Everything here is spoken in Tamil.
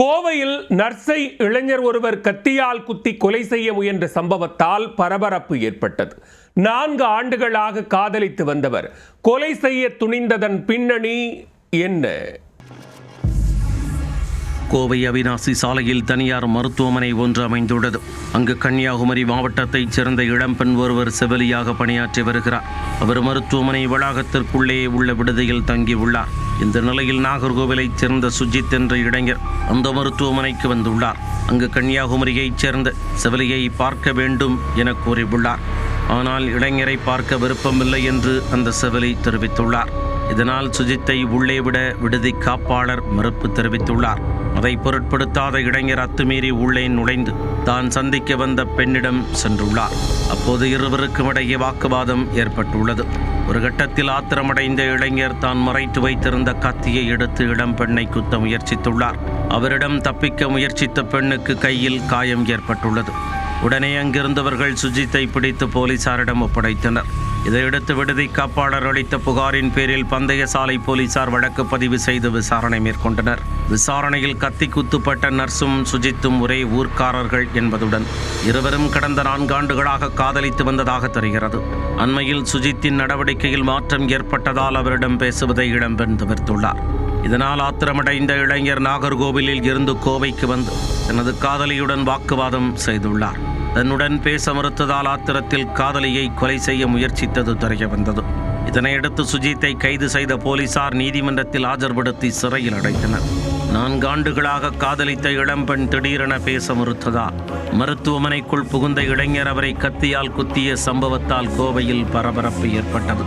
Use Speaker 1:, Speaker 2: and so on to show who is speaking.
Speaker 1: கோவையில் நர்ஸை இளைஞர் ஒருவர் கத்தியால் குத்தி கொலை செய்ய முயன்ற சம்பவத்தால் பரபரப்பு ஏற்பட்டது. நான்கு ஆண்டுகளாக காதலித்து வந்தவர். கொலை செய்ய துணிந்ததன் பின்னணி என்ன?
Speaker 2: கோவை அவினாசி சாலையில் தனியார் மருத்துவமனை ஒன்று அமைந்துள்ளது. அங்கு கன்னியாகுமரி மாவட்டத்தைச் சேர்ந்த இளம்பெண் ஒருவர் செவிலியாக பணியாற்றி வருகிறார். அவர் மருத்துவமனை வளாகத்திற்குள்ளே உள்ள விடுதியில் தங்கியுள்ளார். இந்த நிலையில் நாகர்கோவிலைச் சேர்ந்த சுஜித் என்ற இளைஞர் அந்த மருத்துவமனைக்கு வந்துள்ளார். அங்கு கன்னியாகுமரியைச் சேர்ந்த செவிலியை பார்க்க வேண்டும் என கூறியுள்ளார். ஆனால் இளைஞரை பார்க்க விருப்பமில்லை என்று அந்த செவிலி தெரிவித்துள்ளார். இதனால் சுஜித்தை உள்ளே விட விடுதி காப்பாளர் மறுப்பு தெரிவித்துள்ளார். அதை பொருட்படுத்தாத இளைஞர் அத்துமீறி உள்ளே நுழைந்து தான் சந்திக்க வந்த பெண்ணிடம் சென்றுள்ளார். அப்போது இருவருக்கும் இடையே வாக்குவாதம் ஏற்பட்டுள்ளது. ஒரு கட்டத்தில் ஆத்திரமடைந்த இளைஞர் தான் மறைத்து வைத்திருந்த கத்தியை எடுத்து இளம் பெண்ணை குத்த முயற்சித்துள்ளார். அவரிடம் தப்பிக்க முயற்சித்த பெண்ணுக்கு கையில் காயம் ஏற்பட்டுள்ளது. உடனே அங்கிருந்தவர்கள் சுஜித்தை பிடித்து போலீசாரிடம் ஒப்படைத்தனர். இதையடுத்து விடுதி காப்பாளர் அளித்த புகாரின் பேரில் பந்தய சாலை போலீசார் வழக்கு பதிவு செய்து விசாரணை மேற்கொண்டனர். விசாரணையில் கத்தி குத்துப்பட்ட நர்ஸும் சுஜித்தும் ஒரே ஊர்க்காரர்கள் என்பதுடன் இருவரும் கடந்த நான்காண்டுகளாக காதலித்து வந்ததாக தெரிகிறது. அண்மையில் சுஜித்தின் நடவடிக்கையில் மாற்றம் ஏற்பட்டதால் அவரிடம் பேசுவதை இடம்பெயர்ந்து தவிர்த்துள்ளார் இதனால் ஆத்திரமடைந்த இளைஞர் நாகர்கோவிலில் இருந்து கோவைக்கு வந்து தனது காதலியுடன் வாக்குவாதம் செய்துள்ளார். தன்னுடன் பேச மறுத்ததால் ஆத்திரத்தில் காதலியை கொலை செய்ய முயற்சித்தது தெரிய வந்தது இதனையடுத்து சுஜித்தை கைது செய்த போலீசார் நீதிமன்றத்தில் ஆஜர்படுத்தி சிறையில் அடைத்தனர். நான்காண்டுகளாக காதலித்த இளம்பெண் திடீரென பேச மறுத்ததால் மருத்துவமனைக்குள் புகுந்த இளைஞர் அவரை கத்தியால் குத்திய சம்பவத்தால் கோவையில் பரபரப்பு ஏற்பட்டது.